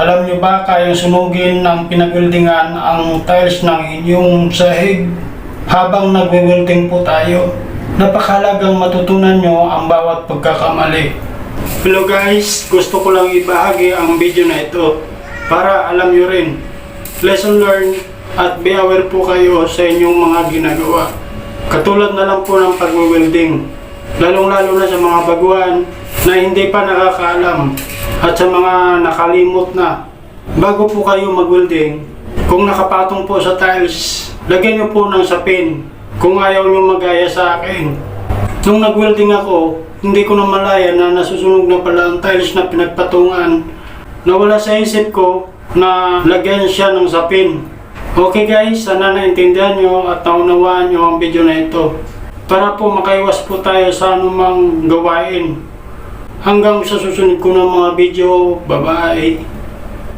Alam nyo ba kayang sunugin ng pinagwildingan ang tiles ng inyong sahig habang nagwe-welding po tayo? Napakalagang matutunan nyo ang bawat pagkakamali. Hello guys, gusto ko lang ibahagi ang video na ito para alam nyo rin. Lesson learned at be aware po kayo sa inyong mga ginagawa. Katulad na lang po ng pagwe-welding. Lalong-lalo na sa mga baguhan na hindi pa nakakaalam at sa mga nakalimot na. Bago po kayo mag-welding, kung nakapatong po sa tiles, lagyan nyo po ng sapin kung ayaw nyo magaya sa akin. Nung nag-welding ako, hindi ko na malaya na nasusunog na pala ang tiles na pinagpatungan. Nawala sa isip ko na lagyan siya ng sapin. Okay guys, sana naintindihan nyo at naunawaan nyo ang video na ito. Para po makaiwas po tayo sa anumang gawain. Hanggang sa susunod ko ng mga video, bye-bye!